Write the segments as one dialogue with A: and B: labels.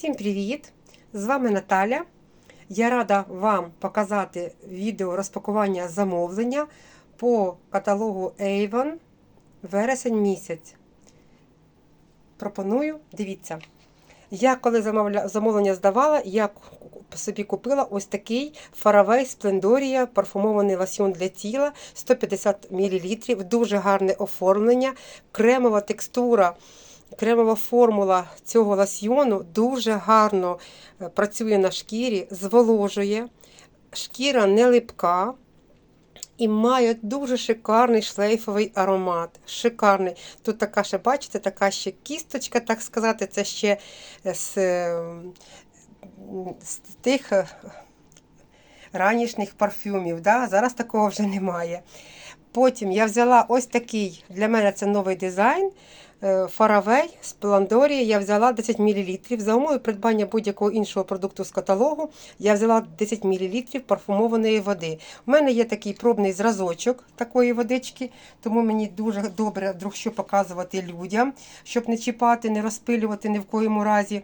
A: Всім привіт! З вами Наталя. Я рада вам показати відео розпакування замовлення по каталогу Avon вересень місяць. Пропоную, дивіться. Я коли замовлення здавала, я собі купила ось такий Faraway Splendoria парфумований лосьон для тіла 150 мл. Дуже гарне оформлення, кремова текстура. Кремова формула цього лосьйону дуже гарно е, працює на шкірі, зволожує, шкіра не липка і має дуже шикарний шлейфовий аромат. Шикарний. Тут така ще, бачите, така ще кісточка, так сказати, це ще е, з, е, з тих ранішніх парфюмів. Да? Зараз такого вже немає. Потім я взяла ось такий, для мене це новий дизайн. Фаравей з Пландорії я взяла 10 мл. За умови придбання будь-якого іншого продукту з каталогу я взяла 10 мл парфумованої води. У мене є такий пробний зразочок такої водички, тому мені дуже добре вдруг що показувати людям, щоб не чіпати, не розпилювати ні в коєму разі.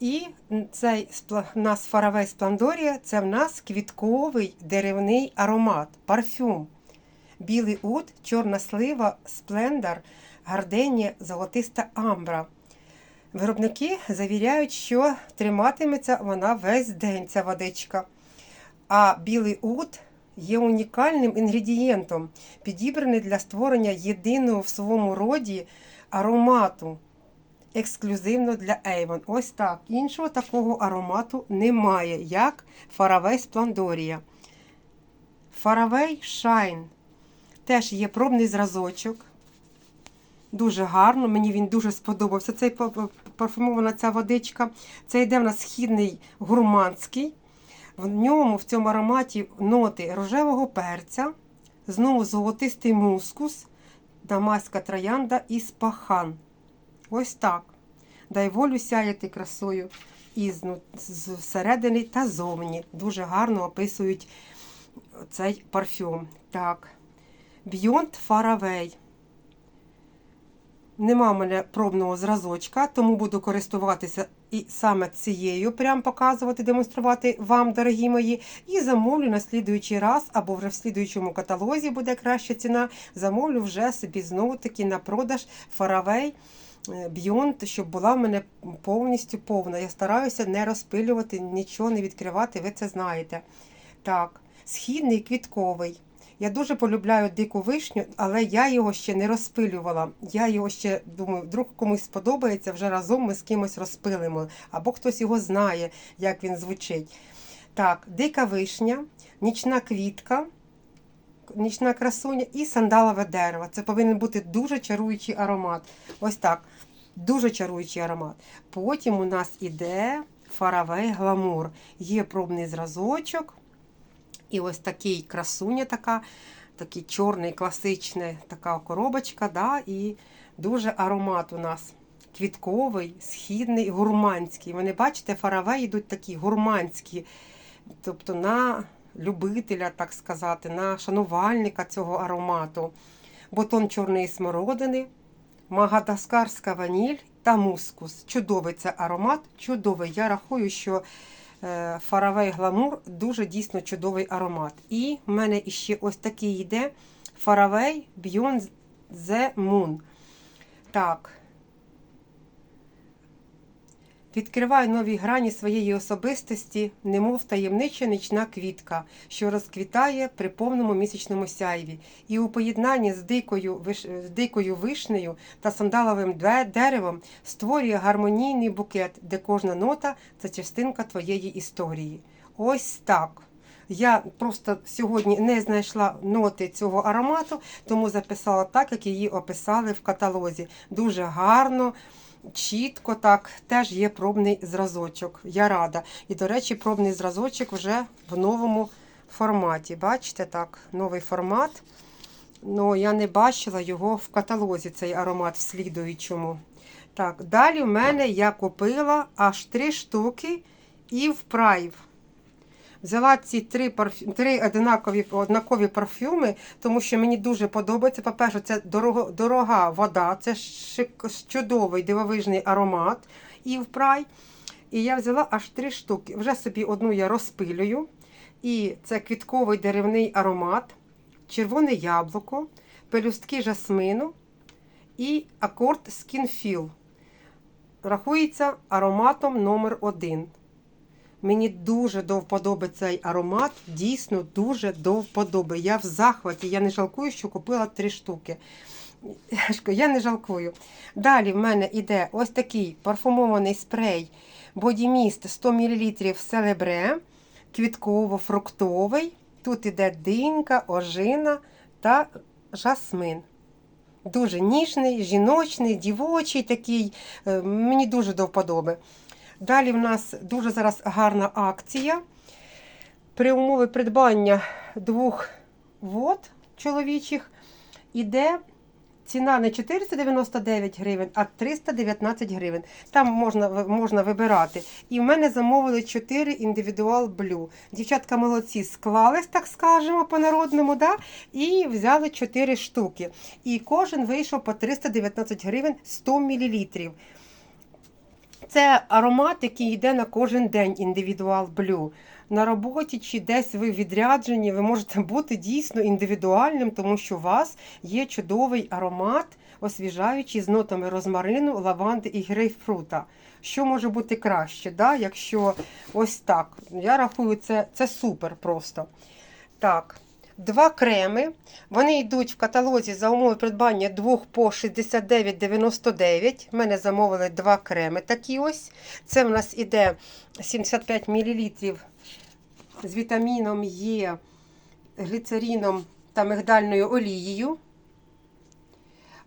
A: І цей у нас Фаравей з Пландорія це в нас квітковий деревний аромат, парфюм. Білий ут, чорна слива, сплендер, гарденія, золотиста амбра. Виробники завіряють, що триматиметься вона весь день, ця водичка. А білий ут є унікальним інгредієнтом, підібраний для створення єдиного в своєму роді аромату. Ексклюзивно для Avon. Ось так. Іншого такого аромату немає, як Faraway Splendoria. Faraway Shine. Теж є пробний зразочок. Дуже гарно, мені він дуже сподобався. Цей па- па- парфумована ця водичка. Це йде в нас східний гурманський. В ньому, в цьому ароматі, ноти рожевого перця, знову золотистий мускус, дамаська троянда і спахан. Ось так. Дай волю сяяти красою із зсередини та зовні. Дуже гарно описують цей парфюм. Так. Beyond Far Away. Нема в мене пробного зразочка, тому буду користуватися і саме цією, прям показувати, демонструвати вам, дорогі мої. І замовлю на слідуючий раз, або вже в слідуючому каталозі буде краща ціна. Замовлю вже собі знову таки на продаж Faraway Beyond, щоб була в мене повністю повна. Я стараюся не розпилювати, нічого не відкривати, ви це знаєте. Так, східний квітковий. Я дуже полюбляю дику вишню, але я його ще не розпилювала. Я його ще думаю, вдруг комусь сподобається, вже разом ми з кимось розпилимо, або хтось його знає, як він звучить. Так, дика вишня, нічна квітка, нічна красуня і сандалове дерево. Це повинен бути дуже чаруючий аромат. Ось так. Дуже чаруючий аромат. Потім у нас іде фаравей гламур. Є пробний зразочок. І ось такий красуня, така, такий чорний, класичний, така коробочка, да, і дуже аромат у нас. Квітковий, східний, гурманський. Вони, бачите, фаравей йдуть такі гурманські. Тобто на любителя, так сказати, на шанувальника цього аромату. Бутон чорної смородини, магадаскарська ваніль та мускус. Чудовий це аромат, чудовий. Я рахую, що Фаравей Гламур дуже дійсно чудовий аромат. І в мене іще ось такий йде фаравей Beyond the Moon. Так. Відкриваю нові грані своєї особистості, немов таємнича нічна квітка, що розквітає при повному місячному сяйві, і у поєднанні з дикою, виш... з дикою вишнею та сандаловим деревом створює гармонійний букет, де кожна нота це частинка твоєї історії. Ось так. Я просто сьогодні не знайшла ноти цього аромату, тому записала так, як її описали в каталозі. Дуже гарно. Чітко так, теж є пробний зразочок. Я рада. І, до речі, пробний зразочок вже в новому форматі. Бачите, так, новий формат. Ну, я не бачила його в каталозі, цей аромат в слідуючому. Так, далі в мене я купила аж три штуки і в прайв. Взяла ці три парфю... три однакові, однакові парфюми, тому що мені дуже подобається. По-перше, це дорого, дорога вода, це шик... чудовий дивовижний аромат і в прай. І я взяла аж три штуки. Вже собі одну я розпилюю. І це квітковий деревний аромат, червоне яблуко, пелюстки жасмину і акорд Skin Рахується ароматом номер один. Мені дуже до цей аромат, дійсно дуже до. Я в захваті, я не жалкую, що купила три штуки. Я не жалкую. Далі в мене йде ось такий парфумований спрей Mist 100 мл Селебре, квітково-фруктовий. Тут іде динька, ожина та жасмин. Дуже ніжний, жіночний, дівочий такий. Е, Мені дуже до вподоби. Далі в нас дуже зараз гарна акція. При умові придбання двох вод чоловічих іде ціна не 499 гривень, а 319 гривень. Там можна, можна вибирати. І в мене замовили 4 індивідуал блю. Дівчатка молодці склались, так скажемо, по-народному, да? і взяли 4 штуки. І кожен вийшов по 319 гривень 100 мл. Це аромат, який йде на кожен день індивідуал блю. На роботі чи десь ви відряджені, ви можете бути дійсно індивідуальним, тому що у вас є чудовий аромат, освіжаючий з нотами розмарину, лаванди і грейпфрута. Що може бути краще, да? якщо ось так. Я рахую, це, це супер просто. Так. Два креми. Вони йдуть в каталозі за умови придбання двох по 69,99. У мене замовили два креми такі ось. Це в нас іде 75 мл з вітаміном Е, гліцеріном та мигдальною олією.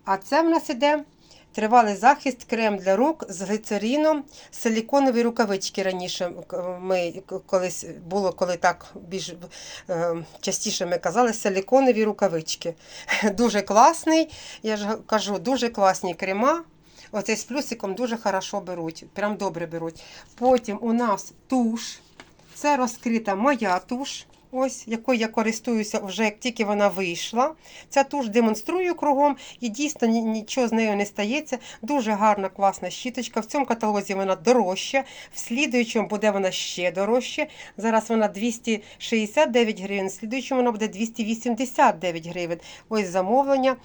A: А це в нас іде тривалий захист крем для рук з глицеріном, силіконові рукавички раніше. Ми колись було, коли так більш е, частіше ми казали, силіконові рукавички. Дуже класний, я ж кажу, дуже класні крема. Оцей з плюсиком дуже хорошо беруть, прям добре беруть. Потім у нас туш. Це розкрита моя туш, ось, якою я користуюся вже як тільки вона вийшла. Ця туш демонструю кругом і дійсно нічого з нею не стається. Дуже гарна, класна щіточка. В цьому каталозі вона дорожча, в слідуючому буде вона ще дорожча. Зараз вона 269 гривень, в слідуючому вона буде 289 гривень. Ось замовлення.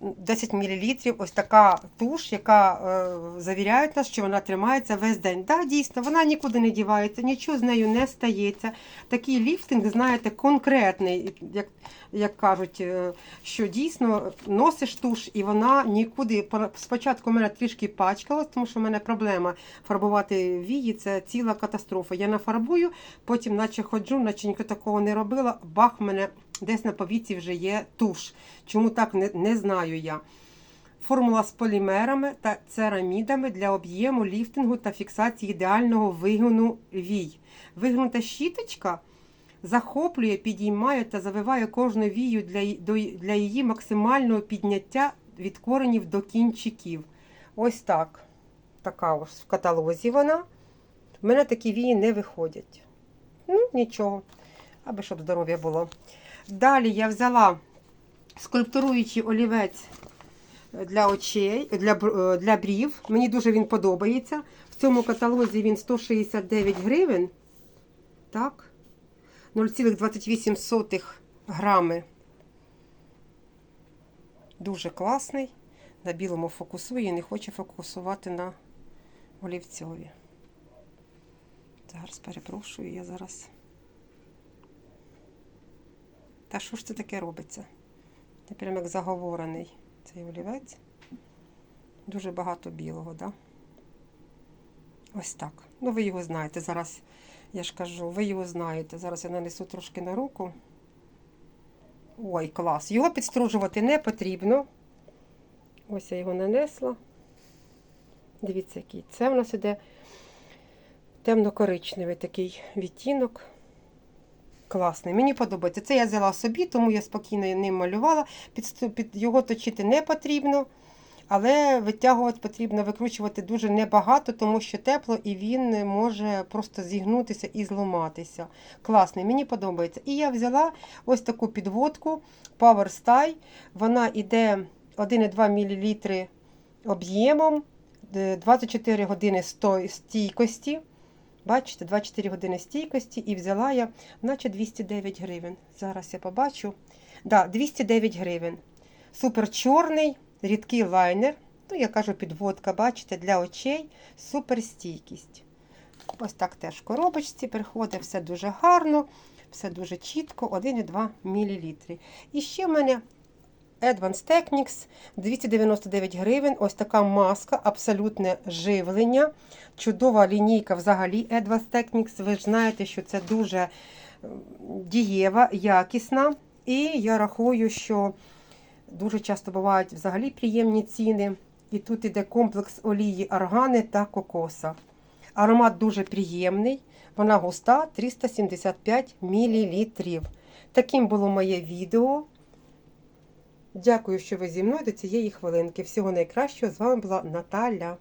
A: 10 мл ось така туш, яка е, завіряє нас, що вона тримається весь день. Так, да, дійсно, вона нікуди не дівається, нічого з нею не стається. Такий ліфтинг, знаєте, конкретний, як як кажуть, е, що дійсно носиш туш, і вона нікуди. Спочатку в мене трішки пачкалась, тому що в мене проблема фарбувати вії це ціла катастрофа. Я нафарбую, потім, наче ходжу, наче нікого такого не робила. Бах, мене десь на повіці вже є туш. Чому так не, не знаю я. Формула з полімерами та церамідами для об'єму, ліфтингу та фіксації ідеального вигину вій. Вигнута щіточка захоплює, підіймає та завиває кожну вію для для її максимального підняття від коренів до кінчиків. Ось так. Така ось в каталозі вона. В мене такі вії не виходять. Ну, нічого, аби щоб здоров'я було. Далі я взяла скульптуруючий олівець для очей, для для брів. Мені дуже він подобається. В цьому каталозі він 169 гривень. Так. 0,28 грами. Дуже класний. На білому фокусує і не хоче фокусувати на олівцьові. Зараз перепрошую, я зараз. Та що ж це таке робиться? Це прям як заговорений цей олівець. Дуже багато білого, да? Ось так. Ну, ви його знаєте. Зараз, я ж кажу, ви його знаєте. Зараз я нанесу трошки на руку. Ой, клас. Його підстружувати не потрібно. Ось я його нанесла. Дивіться, який. Це в нас іде темно-коричневий такий відтінок. Класний, мені подобається. Це я взяла собі, тому я спокійно ним малювала. Під, під Його точити не потрібно, але витягувати потрібно викручувати дуже небагато, тому що тепло і він може просто зігнутися і зламатися. Класний, мені подобається. І я взяла ось таку підводку Power Style. Вона йде 1,2 мл об'ємом. е, 24 години стійкості. Бачите, 24 години стійкості і взяла я, наче 209 гривень. Зараз я побачу. Да, 209 гривень. Супер чорний, рідкий лайнер. Ну, я кажу, підводка, бачите, для очей. Супер стійкість. Ось так теж в коробочці приходить, все дуже гарно, все дуже чітко, 1,2 мл. І ще в мене Advanced Techniques 299 гривень. Ось така маска, абсолютне живлення. Чудова лінійка взагалі Advanced Techniques. Ви ж знаєте, що це дуже дієва, якісна. І я рахую, що дуже часто бувають взагалі приємні ціни. І тут іде комплекс олії органи та кокоса. Аромат дуже приємний, вона густа 375 мл. Таким було моє відео. Дякую, що ви зі мною до цієї хвилинки. Всього найкращого. З вами була Наталя.